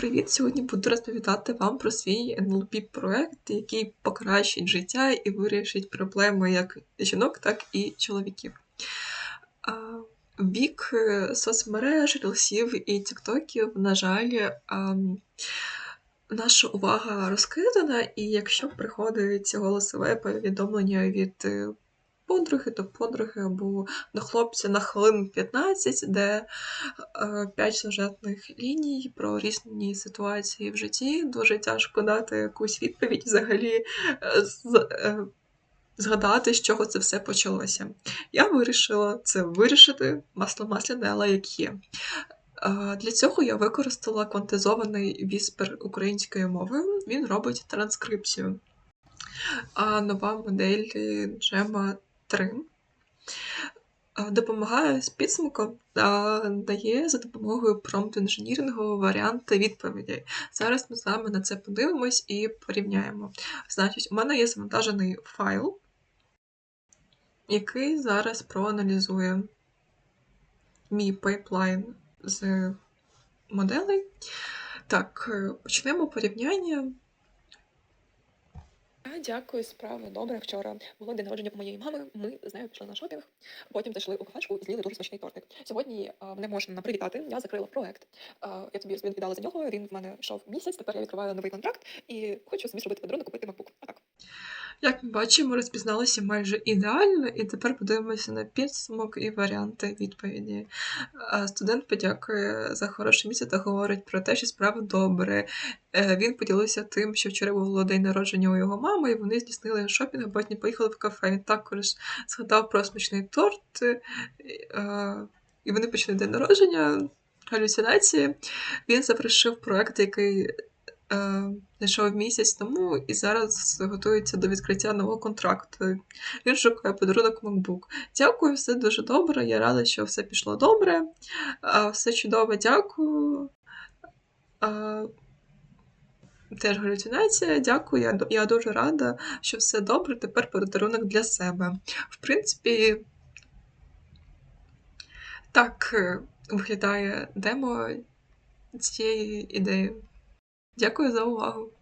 Привіт! Сьогодні буду розповідати вам про свій NLP проект, який покращить життя і вирішить проблеми як жінок, так і чоловіків. Вік е, соцмереж, рілсів і тіктоків, на жаль, наша увага розкидана, і якщо приходить голосове повідомлення від е, подруги до подруги або до хлопця на хвилин 15, де е, 5 сюжетних ліній про різні ситуації в житті, дуже тяжко дати якусь відповідь взагалі. е, е, Згадати, з чого це все почалося. Я вирішила це вирішити масло масляне, як є. Е, Для цього я використала квантизований віспер українською мовою. Він робить транскрипцію. А нова модель Gemma 3 е, допомагає з підсумком та дає за допомогою промпт-інженірінгу варіанти відповідей. Зараз ми з вами на це подивимось і порівняємо. Значить, у мене є завантажений файл, який зараз проаналізує мій пайплайн з моделей. Так, е, почнемо порівняння. А, Дякую, справи добре. Вчора було день народження у моєї мами. Ми з нею пішли на шопінг. Потім зайшли у кафешку і з'їли дуже смачний тортик. Сьогодні а, мене можна привітати. Я закрила проект. А, я тобі віддала за нього. Він в мене йшов місяць. Тепер я відкриваю новий контракт і хочу собі зробити подарунок, купити MacBook. Отак. Як ми бачимо, розпізналися майже ідеально, і тепер подивимося на підсумок і варіанти відповіді. Студент подякує за хороше місце та говорить про те, що справа добре. Е, Він поділився тим, що вчора було день народження у його мами, і вони здійснили шопінг, а потім поїхали в кафе. Він також згадав про смачний торт, е, і вони почали день народження, галюцинації. Він завершив проект, який е, знайшов місяць тому і зараз готується до відкриття нового контракту. Він шукає подарунок MacBook. Дякую, все дуже добре. Я рада, що все пішло добре. Все чудово, дякую. Теж галюцинація, дякую. Я, я дуже рада, що все добре. Тепер подарунок для себе. В принципі, так е, виглядає демо цієї ідеї. Дякую за увагу.